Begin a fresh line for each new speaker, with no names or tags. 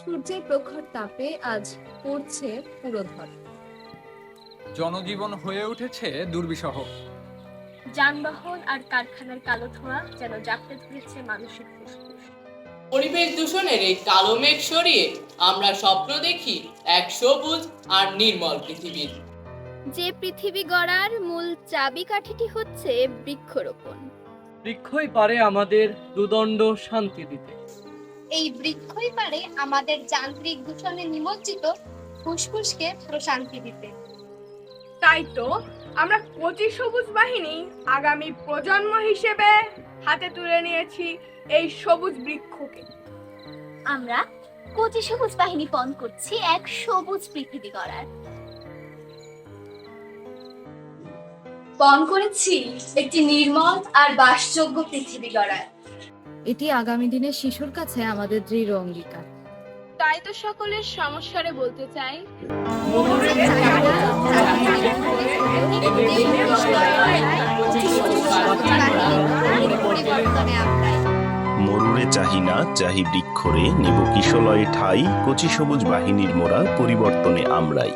সূর্যের প্রখর তাপে আজ পড়ছে পুরোধর।
জনজীবন হয়ে উঠেছে দুর্বিষহ।
যানবাহন আর কারখানার কালো ধোঁয়া যেন জাপটে ধরেছে মানুষের ফুসফুস।
পরিবেশ দূষণের এই কালো মেঘ সরিয়ে আমরা স্বপ্ন দেখি এক সবুজ আর নির্মল পৃথিবীর।
যে পৃথিবী গড়ার মূল চাবিকাঠিটি হচ্ছে বৃক্ষরোপণ।
বৃক্ষই পারে আমাদের দুদণ্ড শান্তি দিতে।
এই বৃক্ষই পারে আমাদের যান্ত্রিক দূষণে নিমজ্জিত ফুসফুসকে প্রশান্তি দিতে।
তাই তো আমরা কচি সবুজ বাহিনী আগামী প্রজন্ম হিসেবে হাতে তুলে নিয়েছি এই সবুজ বৃক্ষকে।
আমরা কচি সবুজ বাহিনী পণ করছি এক সবুজ পৃথিবী গড়ার।
পণ করেছি একটি নির্মল আর বাসযোগ্য পৃথিবী গড়ার।
এটি আগামী দিনের শিশুর কাছে আমাদের দৃঢ় অঙ্গীকার।
তাই তো সকলের সমস্যারে বলতে চাই।
মরুরে চাহি না চাহি বৃক্ষরে নিব কিশলয়ে ঠাই কচি সবুজ বাহিনীর মোরা পরিবর্তনে আমরাই।